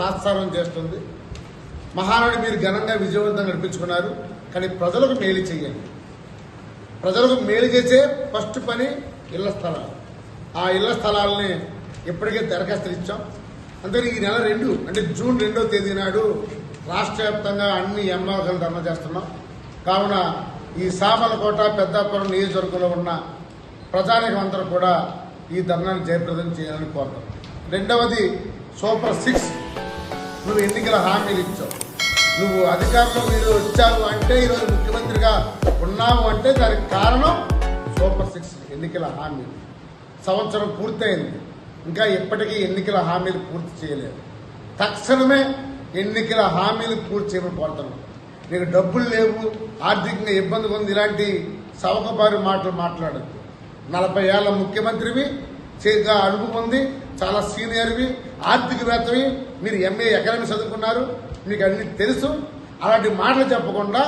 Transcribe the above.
తాత్సారం చేస్తుంది. మహానాడు మీరు ఘనంగా విజయవంతం నడిపించుకున్నారు కానీ ప్రజలకు మేలు చేయండి ప్రజలకు మేలు చేసే ఫస్ట్ పని ఇళ్ళ స్థలాలు. ఆ ఇళ్ళ స్థలాలని ఇప్పటికే దరఖాస్తులు ఇచ్చాం అంతే ఈ నెల రెండు అంటే జూన్ రెండో తేదీ నాడు రాష్ట్ర వ్యాప్తంగా అన్ని ఎంఆర్ఓలు ధర్నా చేస్తున్నాం. కావున ఈ సామలకోట పెద్దాపురం నియోజకవర్గంలో ఉన్న ప్రజానికం అందరూ కూడా ఈ ధర్నాను జయప్రదం చేయాలని కోరుతాం రెండవది సూపర్ సిక్స్ నువ్వు ఎన్నికల హామీలు ఇచ్చావు? నువ్వు అధికారంలో మీరు వచ్చావు అంటే ఈరోజు ముఖ్యమంత్రిగా ఉన్నావు అంటే దానికి కారణం సూపర్ సిక్స్ ఎన్నికల హామీలు. సంవత్సరం పూర్తయింది. ఇంకా ఇప్పటికీ ఎన్నికల హామీలు పూర్తి చేయలేదు. తక్షణమే ఎన్నికల హామీలు పూర్తి చేయమని కోరుతున్నాం నీకు డబ్బులు లేవు ఆర్థికంగా ఇబ్బంది ఉంది ఇలాంటి సవకబారి మాటలు మాట్లాడద్దు. నలభై ఏళ్ళ ముఖ్యమంత్రివి అనుభవం ఉంది చాలా సీనియర్వి ఆర్థికవేత్తవి మీరు ఎంఏ ఎకనామిక్స్ చదువుకున్నారు. మీకు అన్ని తెలుసు. అలాంటి మాటలు చెప్పకుండా